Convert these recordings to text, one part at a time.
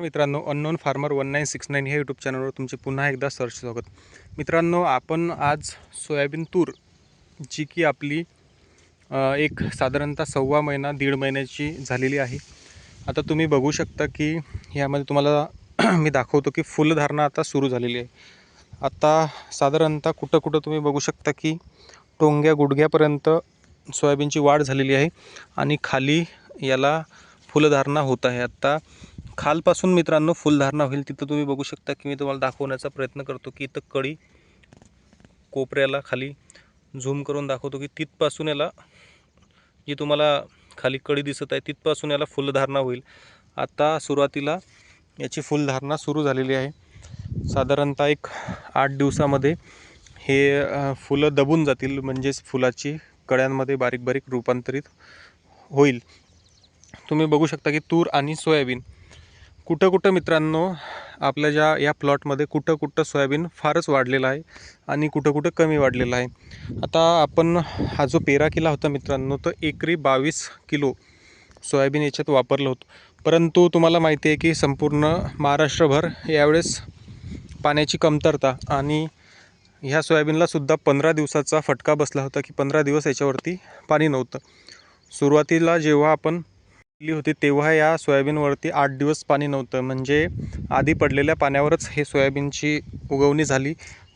मित्रांनो unknown farmer one nine six nine ह्या YouTube चॅनलवर तुमचे पुन्हा एकदा सर्च स्वागत. मित्रांनो आपण आज सोयाबीन तूर जी की आपली एक साधारणतः सव्वा महिना दीड महिन्याची झालेली आहे. आता तुम्ही बघू शकता की ह्यामध्ये तुम्हाला मी दाखवतो की फुलधारणा आता सुरू झालेली आहे. आता साधारणतः कुठं कुठं तुम्ही बघू शकता की टोंग्या गुडघ्यापर्यंत सोयाबीनची वाढ झालेली आहे आणि खाली याला फुलधारणा होत आहे. आत्ता खालपासून मित्रांनो फुलधारणा होईल तिथं तुम्ही बघू शकता की मी तुम्हाला दाखवण्याचा प्रयत्न करतो की इथं कळी कोपऱ्याला खाली झूम करून दाखवतो की तिथपासून याला जी तुम्हाला खाली कळी दिसत आहे तिथपासून याला फुलधारणा होईल. आता सुरुवातीला याची फुलधारणा सुरू झालेली आहे. साधारणतः एक आठ दिवसामध्ये हे फुलं दबून जातील म्हणजेच फुलाची कळ्यांमध्ये बारीक बारीक रूपांतरित होईल. तुम्ही बघू शकता की तूर आणि सोयाबीन कुठं कुठं मित्रांनो आपल्या ज्या या प्लॉटमध्ये कुठं कुठं सोयाबीन फारच वाढलेलं आहे आणि कुठं कुठं कमी वाढलेलं आहे. आता आपण हा जो पेरा केला होता मित्रांनो तर एकरी बावीस किलो सोयाबीन याच्यात वापरलं होतं. परंतु तुम्हाला माहिती आहे की संपूर्ण महाराष्ट्रभर यावेळेस पाण्याची कमतरता आणि ह्या सोयाबीनलासुद्धा पंधरा दिवसाचा फटका बसला होता की पंधरा दिवस याच्यावरती पाणी नव्हतं. सुरुवातीला जेव्हा आपण केली होती तेव्हा या सोयाबीनवरती आठ दिवस पाणी नव्हतं. म्हणजे आधी पडलेल्या पाण्यावरच हे सोयाबीनची उगवणी झाली.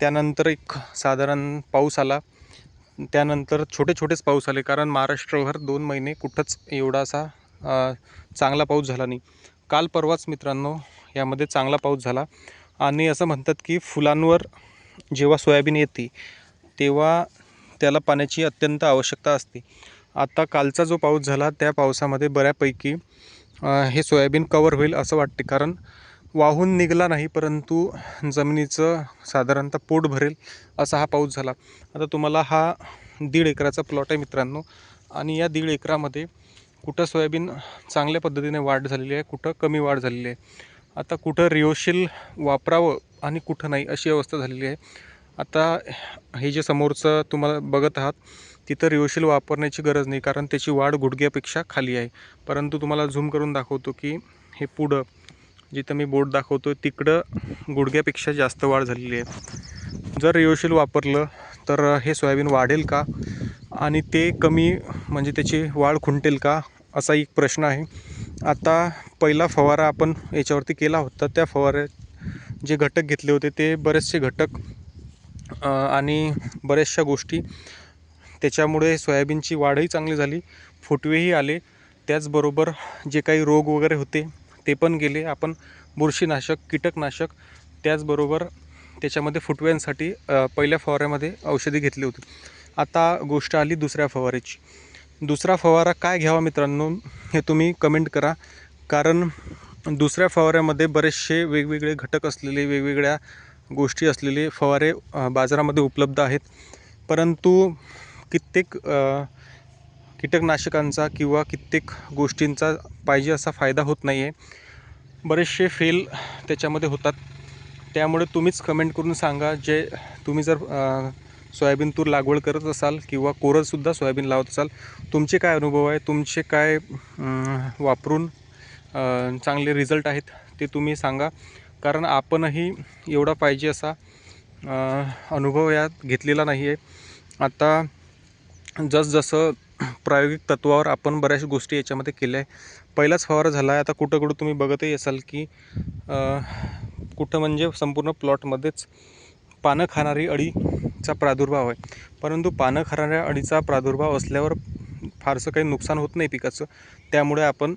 त्यानंतर एक साधारण पाऊस आला. त्यानंतर छोटे छोटेच पाऊस आले कारण महाराष्ट्रभर दोन महिने कुठंच एवढासा चांगला पाऊस झाला नाही. काल परवाच मित्रांनो यामध्ये चांगला पाऊस झाला. आणि असं म्हणतात की फुलांवर जेव्हा सोयाबीन येते तेव्हा त्याला पाण्याची अत्यंत आवश्यकता असते. आता कालचा जो पाऊस झाला त्या पावसामध्ये बऱ्यापैकी हे सोयाबीन कवर होईल असं वाटते. कारण वाहून निघाला नाही परंतु जमिनीचं साधारणतः पोट भरेल असा हा पाऊस झाला. आता तुम्हाला हा दीड एकराचा प्लॉट आहे मित्रांनो. आणि या दीड एकरामध्ये कुठं सोयाबीन चांगल्या पद्धतीने वाढ झालेली आहे कुठं कमी वाढ झालेली आहे? आता कुठं रिओशील वापरावं आणि कुठं नाही अशी अवस्था झालेली आहे. आता हे जे समोरचं तुम्हाला बघत आहात तिथं रिओशील वापरण्याची गरज नाही कारण त्याची वाढ गुडघ्यापेक्षा खाली आहे. परंतु तुम्हाला झूम करून दाखवतो की हे पुढं जिथं मी बोट दाखवतो तिकडं गुडघ्यापेक्षा जास्त वाढ झालेली आहे. जर रिओशील वापरलं तर हे सोयाबीन वाढेल का? आणि ते कमी म्हणजे त्याची वाढ खुंटेल का? असा एक प्रश्न आहे. आता पहिला फवारा आपण याच्यावरती केला होता. त्या फवाऱ्यात जे घटक घेतले होते ते बरेचसे घटक आणि बऱ्याचशा गोष्टी त्याच्यामुळे सोयाबीनची वाढही चांगली झाली. फुटवेही आले. त्याचबरोबर जे काही रोग वगैरे होते ते पण गेले. आपण बुरशीनाशक कीटकनाशक त्याचबरोबर त्याच्यामध्ये फुटव्यांसाठी पहिल्या फवाऱ्यामध्ये औषधी घेतली होती. आता गोष्ट आली दुसऱ्या फवाऱ्याची दुसरा फवारा काय घ्यावा मित्रांनो हे तुम्ही कमेंट करा. कारण दुसऱ्या फवाऱ्यामध्ये बरेचसे वेगवेगळे घटक असलेले वेगवेगळ्या गोष्टी असलेले फवारे बाजारामध्ये उपलब्ध आहेत. परंतु कित्येक कीटकनाशकांचा किंवा कित्येक गोष्टींचा पाहिजे असा फायदा होत नाही आहे बरेचसे फेल त्याच्यामध्ये होतात. त्यामुळे तुम्हीच कमेंट करून सांगा. जे तुम्ही जर सोयाबीन तूर लागवड करत असाल किंवा कोरलसुद्धा सोयाबीन लावत असाल तुमचे काय अनुभव आहे? तुमचे काय वापरून चांगले रिझल्ट आहेत ते तुम्ही सांगा. कारण आपणही एवढा पाहिजे असा अनुभव यात घेतलेला नाही आहे आता जसजसं प्रायोगिक तत्वावर आपण बऱ्याच गोष्टी याच्यामध्ये केल्या आहे. पहिलाच फवारा झाला आहे. आता कुठं कुठं तुम्ही बघतही असाल की कुठं म्हणजे संपूर्ण प्लॉटमध्येच पानं खाणारी अळीचा प्रादुर्भाव आहे. परंतु पानं खाणाऱ्या अळीचा प्रादुर्भाव असल्यावर फारसं काही नुकसान होत नाही पिकाचं. त्यामुळे आपण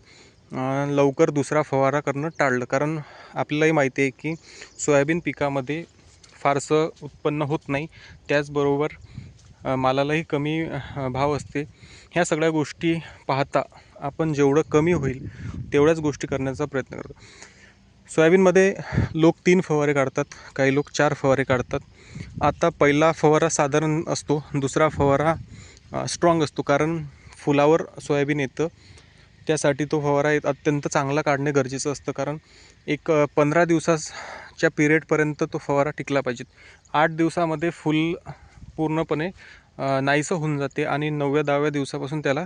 लवकर दुसरा फवारा करणं टाळलं. कारण आपल्यालाही माहिती आहे की सोयाबीन पिकामध्ये फारसं उत्पन्न होत नाही. त्याचबरोबर मालालाही कमी भाव असते. ह्या सगळ्या गोष्टी पाहता आपण जेवढं कमी होईल तेवढ्याच गोष्टी करण्याचा प्रयत्न करतो. सोयाबीनमध्ये लोक तीन फवारे काढतात काही लोक चार फवारे काढतात. आता पहिला फवारा साधारण असतो दुसरा फवारा स्ट्रॉंग असतो. कारण फुलावर सोयाबीन येतं त्यासाठी तो फवारा अत्यंत चांगला काढणे गरजेचं असतं. कारण एक पंधरा दिवसाच्या पिरियडपर्यंत तो फवारा टिकला पाहिजे. आठ दिवसामध्ये फुल पूर्णपणे नाहीसं होऊन जाते आणि नवव्या दहाव्या दिवसापासून त्याला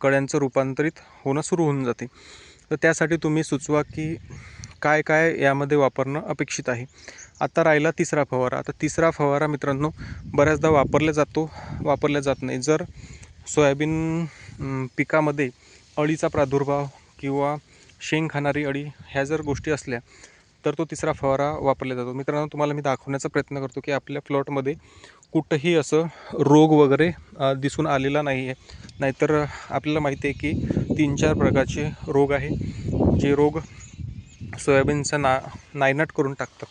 कळ्यांचं रूपांतरित होणं सुरू होऊन जाते. तर त्यासाठी तुम्ही सुचवा की काय काय यामध्ये वापरणं अपेक्षित आहे. आता राहिला तिसरा फवारा. आता तिसरा फवारा मित्रांनो बऱ्याचदा वापरला जातो वापरला जात नाही. जर सोयाबीन पिकामध्ये अळीचा प्रादुर्भाव किंवा शेंग खाणारी अळी ह्या जर गोष्टी असल्या तर तो तिसरा फवारा वापरला जातो. मित्रांनो तुम्हाला मी दाखवण्याचा प्रयत्न करतो की आपल्या प्लॉटमध्ये कुठंही असं रोग वगैरे दिसून आलेला नाही आहे नाहीतर आपल्याला माहिती आहे की तीन चार प्रकारचे रोग आहे. जे रोग सोयाबीनचा ना नायनाट करून टाकतात.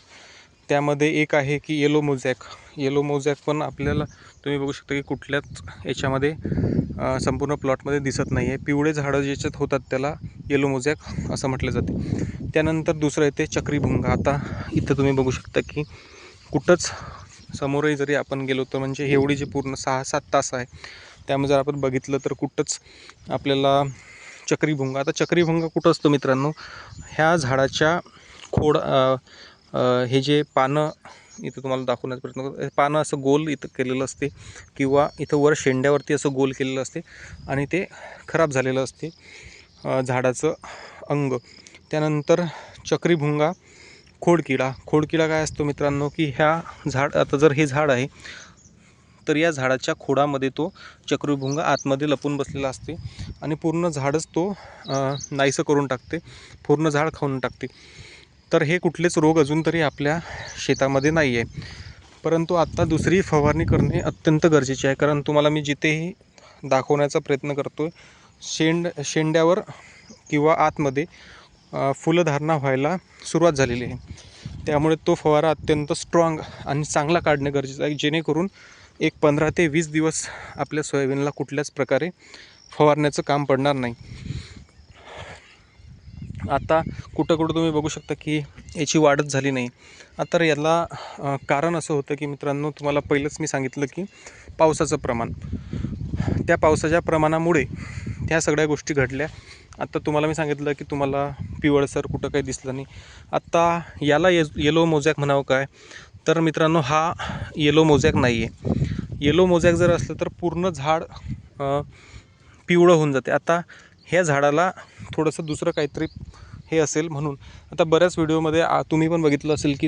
त्यामध्ये एक आहे की येलो मोझॅक येलो मोझॅक पण आपल्याला तुम्ही बघू शकता की कुठल्याच याच्यामध्ये संपूर्ण प्लॉटमध्ये दिसत नाही आहे पिवळे झाडं ज्याच्यात होतात त्याला येलो मोझॅक असं म्हटलं जाते. त्यानंतर दुसरं येते चक्रीभुंगा. आता इथं तुम्ही बघू शकता की कुठंच समोरही जरी आपण गेलो तर म्हणजे एवढी जी पूर्ण सहा सात तास आहे त्यामुळे जर आपण बघितलं तर कुठंच आपल्याला चक्रीभुंगा आता चक्रीभुंगा कुठं असतो मित्रांनो? ह्या झाडाच्या खोड हे जे पानं इथं तुम्हाला दाखवण्याचा प्रयत्न करतो. पानं असं गोल इथं केलेलं असते किंवा इथं वर शेंड्यावरती असं गोल केलेलं असते आणि ते खराब झालेलं असते झाडाचं अंग. त्यानंतर चक्रीभुंगा खोडकिडा. खोडकिडा काय असतो मित्रांनो की ह्या झाड आता जर हे झाड आहे तर या झाडाच्या खोडामध्ये तो चक्रीभुंगा आतमध्ये लपून बसलेला असते आणि पूर्ण झाडच तो नाहीसं करून टाकते पूर्ण झाड खाऊन टाकते. तर हे कुठलेच रोग अजून तरी आपल्या शेतामध्ये नाही आहे परंतु आत्ता दुसरी फवारणी करणे अत्यंत गरजेचे आहे कारण तुम्हाला मी जिथेही दाखवण्याचा प्रयत्न करतो आहे शेंड शेंड्यावर किंवा आतमध्ये फुलधारणा व्हायला सुरुवात झालेली आहे. त्यामुळे तो फवारा अत्यंत स्ट्रॉंग आणि चांगला काढणे गरजेचं आहे जेणेकरून एक पंधरा ते वीस दिवस आपल्या सोयाबीनला कुठल्याच प्रकारे फवारण्याचं काम पडणार नाही. आता कुठं कुठं तुम्ही बघू शकता की याची वाढच झाली नाही. आता याला कारण असं होतं की मित्रांनो तुम्हाला पहिलंच मी सांगितलं की पावसाचं प्रमाण. त्या पावसाच्या प्रमाणामुळे ह्या सगळ्या गोष्टी घडल्या. आत्ता तुम्हाला मी सांगितलं की तुम्हाला पिवळसर कुठं काही दिसलं नाही. आत्ता याला ये येलो मोजॅक म्हणावं काय? तर मित्रांनो हा येलो मोजॅक नाही आहे येलो मोजॅक जर असलं तर पूर्ण झाड पिवळं होऊन जाते. आता ह्या झाडाला थोडंसं दुसरं काहीतरी हे असेल म्हणून. आता बऱ्याच व्हिडिओमध्ये आ तुम्ही पण बघितलं असेल की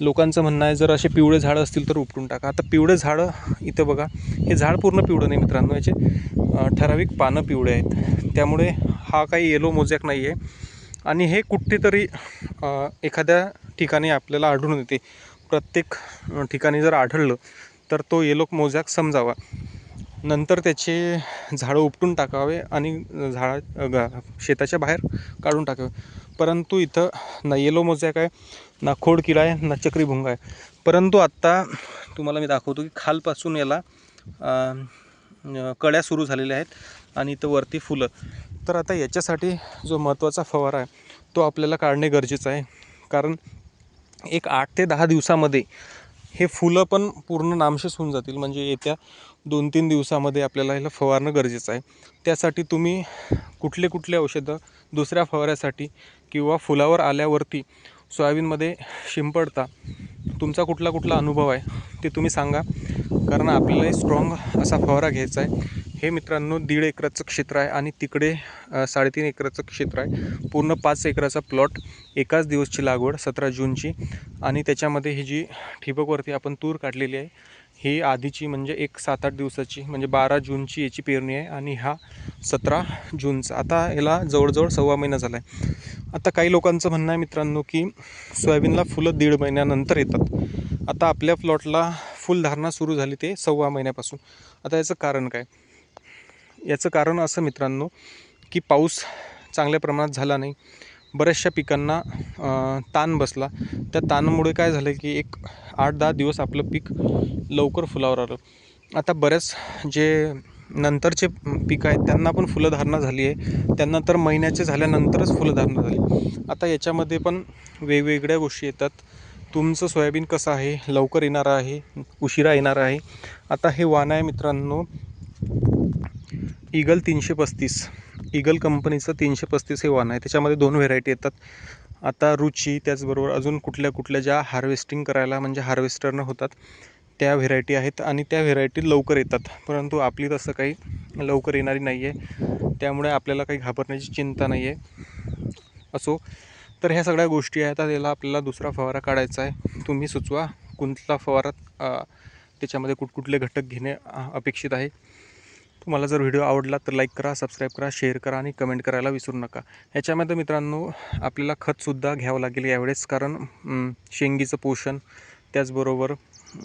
लोकांचं म्हणणं आहे जर असे पिवळे झाडं असतील तर उपटून टाका. आता पिवळे झाडं इथं बघा हे झाड पूर्ण पिवळं नाही मित्रांनो याचे ठराविक पानं पिवळे आहेत. त्यामुळे हा काही येलो मोजॅक नाही आहे आणि हे कुठेतरी एखाद्या ठिकाणी आपल्याला आढळून येते. प्रत्येक ठिकाणी जर आढळलं तर तो येलो मोजॅक समजावा. नंतर त्याचे झाडं उपटून टाकावे आणि झाडा शेताच्या बाहेर काढून टाकावे. परंतु इथं ना येलो मोजॅक आहे ना खोडकिडा आहे ना चक्रीभुंगा आहे. परंतु आत्ता तुम्हाला मी दाखवतो की खालपासून याला कळ्या सुरू झालेल्या आहेत आणि इथं वरती फुलं. तर आता याच्यासाठी जो महत्त्वाचा फवारा आहे तो आपल्याला काढणे गरजेचं आहे. कारण एक आठ ते दहा दिवसामध्ये हे फुलं पण पूर्ण नामशेष होऊन जातील. म्हणजे येत्या दोन तीन दिवसामध्ये आपल्याला ह्याला फवारणं गरजेचं आहे. त्यासाठी तुम्ही कुठले कुठले औषधं दुसऱ्या फवाऱ्यासाठी किंवा फुलावर आल्यावरती सोयाबीनमध्ये शिंपडता तुमचा कुठला कुठला अनुभव आहे ते तुम्ही सांगा. कारण आपल्यालाही स्ट्रॉंग असा फवारा घ्यायचा आहे. हे मित्रांनो दीड एकराचं क्षेत्र आहे आणि तिकडे साडेतीन एकराचं क्षेत्र आहे. पूर्ण पाच एकराचा प्लॉट एकाच दिवसची लागवड सतरा जूनची. आणि त्याच्यामध्ये ही जी ठिबकवरती आपण तूर काढलेली आहे ही आधीची म्हणजे एक सात आठ दिवसाची म्हणजे बारा जूनची याची पेरणी आहे आणि हा सतरा जूनचा. आता याला जवळजवळ सव्वा महिना झाला आहे आता काही लोकांचं म्हणणं आहे मित्रांनो की सोयाबीनला फुलं दीड महिन्यानंतर येतात. आता आपल्या प्लॉटला फुलधारणा सुरू झाली ते सव्वा महिन्यापासून. आता याचं कारण काय? याचं कारण असं मित्रांनो की पाऊस चांगल्या प्रमाणात झाला नाही. बऱ्याचशा पिकांना ताण बसला. त्या ताणामुळे काय झालं की एक आठ दहा दिवस आपलं पीक लवकर फुलावर आलं. आता बऱ्याच जे नंतरचे पिकं आहेत त्यांना पण फुलंधारणा झाली आहे. त्यांना तर महिन्याचे झाल्यानंतरच फुलंधारणा झाली. आता याच्यामध्ये पण वेगवेगळ्या गोष्टी येतात. तुमचं सोयाबीन कसं आहे? लवकर येणार आहे? उशिरा येणार आहे? आता हे वाण आहे मित्रांनो ईगल तीनशे पस्तीस. ईगल कंपनीचं तीनशे पस्तीस हे वाण आहे. त्याच्यामध्ये दोन व्हेरायटी येतात. आता रुची त्याचबरोबर अजून कुठल्या कुठल्या ज्या हार्वेस्टिंग करायला म्हणजे हार्वेस्टरनं होतात त्या व्हेरायटी आहेत आणि त्या व्हेरायटी लवकर येतात. परंतु आपली तसं काही लवकर येणारी नाही आहे त्यामुळे आपल्याला काही घाबरण्याची चिंता नाही आहे असो तर ह्या सगळ्या गोष्टी आहेत. आता त्याला आपल्याला दुसरा फवारा काढायचा आहे. तुम्ही सुचवा कोणता फवारा त्याच्यामध्ये कुठकुठले घटक घेणे अपेक्षित आहे. तुम्हाला जर व्हिडिओ आवडला तर लाईक करा सबस्क्राईब करा शेअर करा आणि कमेंट करायला विसरू नका. ह्याच्यामध्ये मित्रांनो आपल्याला खतसुद्धा घ्यावं लागेल यावेळेस कारण शेंगीचं पोषण त्याचबरोबर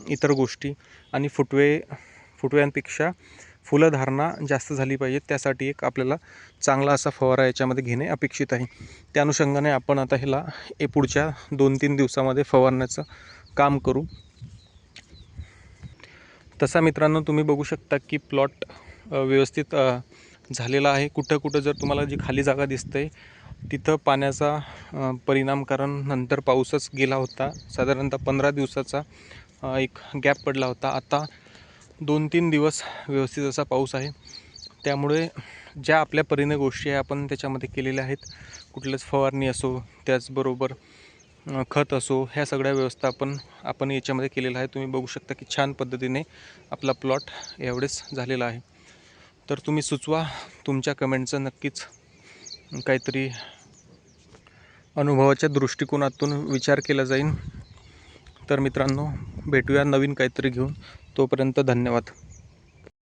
इतर गोष्टी आणि फुटवे फुटव्यांपेक्षा फुलधारणा जास्त झाली पाहिजे. त्यासाठी एक आपल्याला चांगला असा फवारा याच्यामध्ये घेणे अपेक्षित आहे. त्या अनुषंगाने आपण आता ह्याला ए पुढच्या दोन तीन दिवसामध्ये फवारण्याचं काम करू. तसा मित्रांनो तुम्ही बघू शकता की प्लॉट व्यवस्थित झालेला आहे. कुठं कुठं जर तुम्हाला जी खाली जागा दिसते तिथं पाण्याचा परिणाम कारण नंतर पाऊसच गेला होता. साधारणतः पंधरा दिवसाचा एक गॅप पडला होता. आता दोन तीन दिवस व्यवस्थित असा पाऊस आहे. त्यामुळे ज्या आपल्या परीने गोष्टी आहे आपण त्याच्यामध्ये केलेल्या आहेत. कुठलंच फवारणी असो त्याचबरोबर खत असो ह्या सगळ्या व्यवस्थापन आपण याच्यामध्ये केलेलं आहे तुम्ही बघू शकता की छान पद्धतीने आपला प्लॉट एवढेच झालेला आहे. तर तुम्ही सुचवा तुमच्या कमेंटचं नक्कीच काहीतरी अनुभवाच्या दृष्टिकोनातून विचार केला जाईल. तर मित्रांनो भेटूया नवीन काहीतरी घेऊन. तोपर्यंत धन्यवाद.